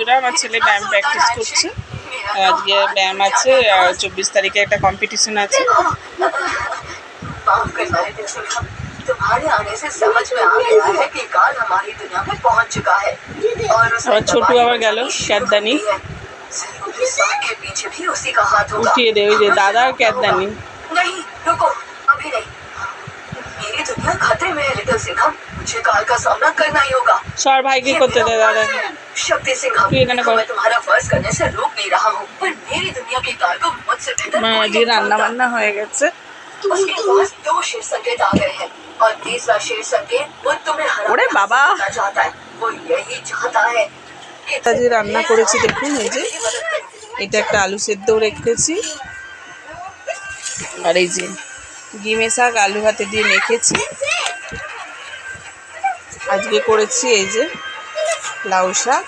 বন্ধুরা আমার ছেলে ব্যায়াম প্র্যাকটিস করছে আজকে ব্যায়াম আছে আর চব্বিশ তারিখে একটা কম্পিটিশন আছে माफ करना है दिलसुखा तुम्हारे आने से समझ में आ गया है कि काल हमारी दुनिया में पहुंच चुका है और उसे আবার ছোটু दबाने আবার की গেল कोशिश ক্যাদানি होती है। जरूर इस सब के पीछे भी उसी का हाथ होगा উঠিয়ে দে ওই যে দাদা আর ক্যাদানি नहीं रुको अभी नहीं मेरी दुनिया खतरे में है लिटिल सिंघम मुझे काल का सामना करना ही होगा সর ভাইকে করতে দে দাদা शक्ति सिंघम ये कहना कौन? मैं तुम्हारा फर्ज करने से रोक नहीं रहा हूँ पर मेरी दुनिया की काल को मुझसे बेहतर মা कोई আজকে नहीं রান্না जानता। বান্না হয়ে গেছে उसके पास दो शेर संकेत आ गए हैं और तीसरा शेर संकेत वो तुम्हें ओरे हराना बाबा। चाहता है वो यही चाहता है कि আজকে রান্না করেছি দেখুন এই যে এটা একটা আলু সেদ্ধও রেখেছি আর এই যে ডিমে শাক আলু ভাতে দিয়ে মেখেছি আজকে করেছি এই যে লাউ শাক।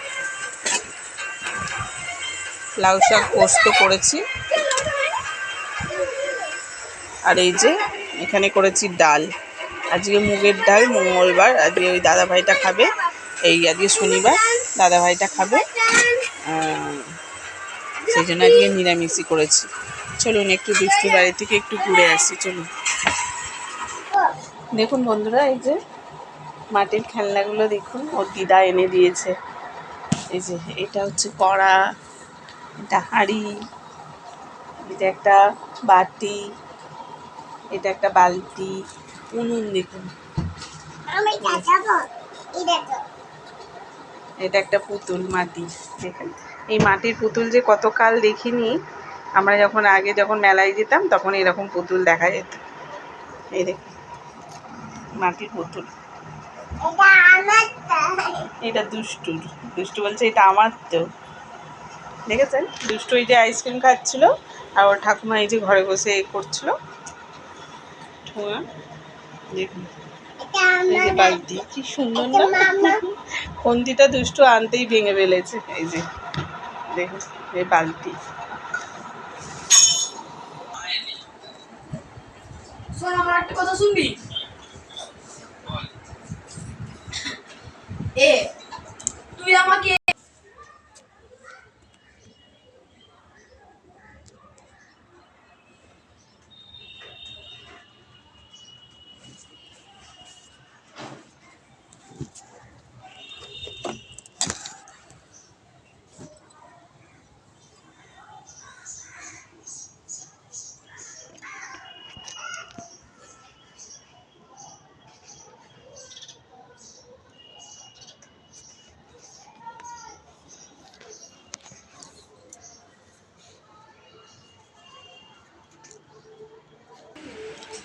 লাউ শাক পোস্ত করেছি। আর এই যে এখানে করেছি ডাল। আজকে মুগের ডাল মঙ্গলবার। আজকে ওই দাদা ভাইটা খাবে। এই আজকে শনিবার দাদা ভাইটা খাবে সেই জন্য আজকে নিরামিষই করেছি। চলুন একটু বৃষ্টি বাড়ি থেকে একটু ঘুরে আসি, চলুন। দেখুন বন্ধুরা, এই যে মাটির খেলনাগুলো দেখুন ওর দিদা এনে দিয়েছে। এই যে এটা হচ্ছে কড়া এটা হাঁড়ি এটা একটা বাটি এটা একটা বালতি উনুন দেখুন। এটা একটা পুতুল মাটি দেখেন। এই মাটির পুতুল যে কতকাল দেখিনি আমরা যখন আগে যখন মেলায় যেতাম তখন এরকম পুতুল দেখা যেত। এই দেখুন মাটির পুতুল। এটা দুষ্টুর দুষ্টু। বলছে এটা আমার তো। দেখেছেন? দুষ্টু এই যে আইসক্রিম খাচ্ছিল আর ওর ঠাকুমা এই যে ঘরে বসে এ করছিল। দেখুন। এই যে বালতি কি সুন্দর না? খন্তিটা দুষ্টু আনতেই ভেঙে ফেলেছে। এই যে দেখুন এই বালতি। আমার একটা কথা শুনবি? এ তুই আমাকে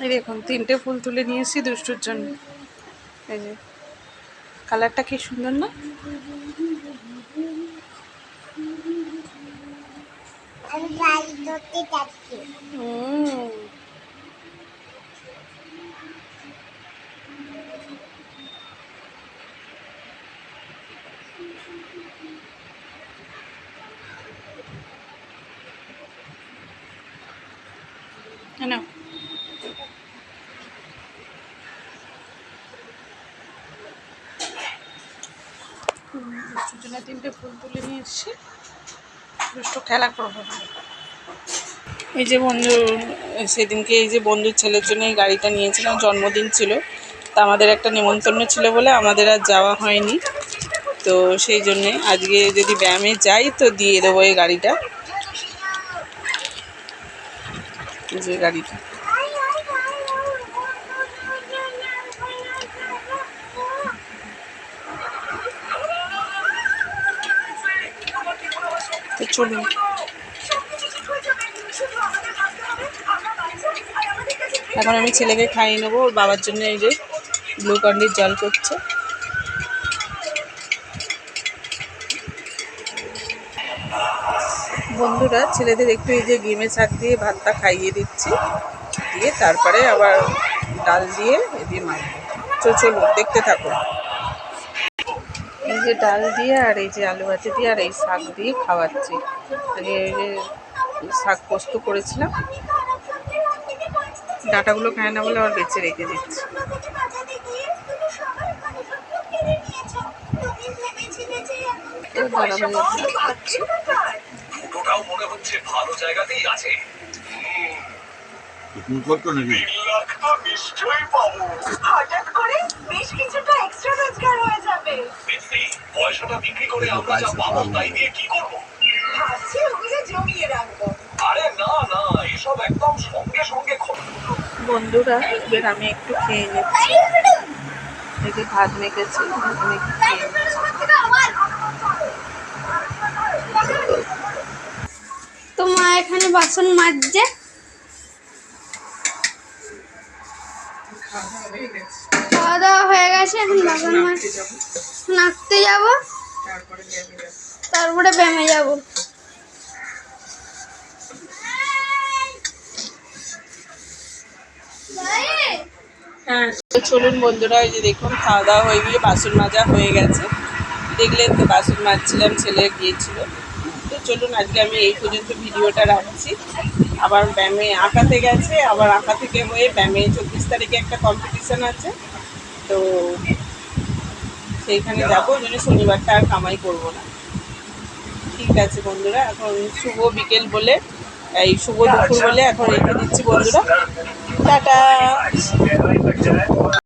এই দেখুন, তিনটে ফুল তুলে নিয়েছি দুষ্টুর জন্য। এই যে, কালারটা কি সুন্দর না? আমি বাড়ি জন্য তিনটে ফুল তুলে নিয়ে এসেছি দুষ্টু খেলা করব এই যে বন্ধু, সেদিনকে এই যে বন্ধুর ছেলের জন্য এই গাড়িটা নিয়েছিলাম, জন্মদিন ছিল। তা আমাদের একটা নেমন্তন্ন ছিল বলে আমাদের আর যাওয়া হয়নি। তো সেই জন্যে আজকে যদি ব্যায়ামে যাই তো দিয়ে দেবো এই গাড়িটা। যে গাড়িটা। তো চলুন। এখন আমি ছেলেকে খাইয়ে নেব, ওর বাবার জন্য এই যে গ্লুকন্ডির জল করছে। বন্ধুরা, ছেলেদের একটু এই যে গেমে শাক দিয়ে ভাতটা খাইয়ে দিচ্ছি। দিয়ে তারপরে আবার ডাল দিয়ে এ দিয়ে মাখবো। তো চলুন, দেখতে থাকুন। এই যে ডাল দিয়ে আর এই যে আলু ভাতে দিয়ে আর এই শাক দিয়ে খাওয়াচ্ছি। আগে এই যে শাক পোস্ত করেছিলাম। ডাটাগুলো খায় না বলে আবার বেছে রেখে দিচ্ছি। দুটোটাও মনে হচ্ছে ভালো জায়গাতেই আছে। নিশ্চয়ই পাবো। হঠাৎ করে বেশ কিছুটা এক্সট্রা রোজগার হয়ে যাবে। পয়সাটা বিক্রি করে আমরা যা পাবো তাই দিয়ে কি করব? ভাবছি ওগুলো জমিয়ে রাখব। আরে না না এসব একদম সঙ্গে সঙ্গে বন্ধুরা এবার আমি একটু খেয়ে নিচ্ছি। এই যে ভাত মেখেছি খেয়ে তো মা এখানে বাসন মাজছে। খাওয়া দাওয়া হয়ে গেছে এখন বাসন মাজ নাচতে যাব। তারপরে ব্যায়ামে যাব। হ্যাঁ চলুন বন্ধুরা ওই যে দেখুন খাওয়া দাওয়া হয়ে গিয়ে বাসন মাজা হয়ে গেছে। দেখলেন তো বাসন মাজছিলাম ছেলে গিয়েছিল। তো চলুন আজকে আমি এই পর্যন্ত ভিডিওটা রাখছি। আবার ব্যায়ামে আঁকাতে গেছে আবার আঁকা থেকে হয়ে ব্যায়ামে চব্বিশ তারিখে একটা কম্পিটিশান আছে। তো সেইখানে যাব ওই জন্য শনিবারটা আর কামাই করব না। ঠিক আছে বন্ধুরা, এখন শুভ বিকেল বলে, এই শুভ দুপুর বলে এখন রেখে দিচ্ছি বন্ধুরা। টাটা।